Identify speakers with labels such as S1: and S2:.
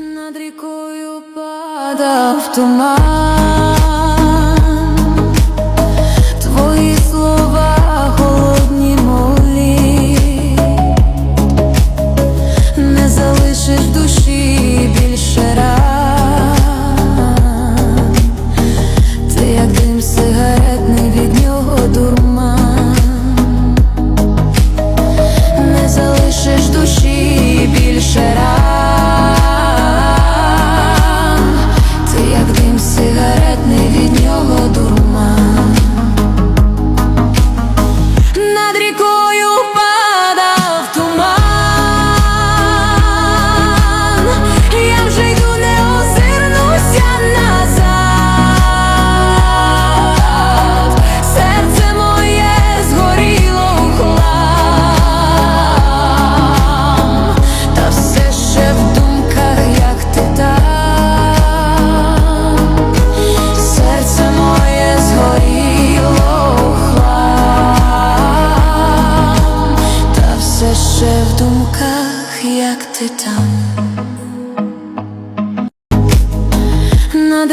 S1: над рікою падав туман. голоду рума над рікою. Jeszcze w dumkach jak ty tam.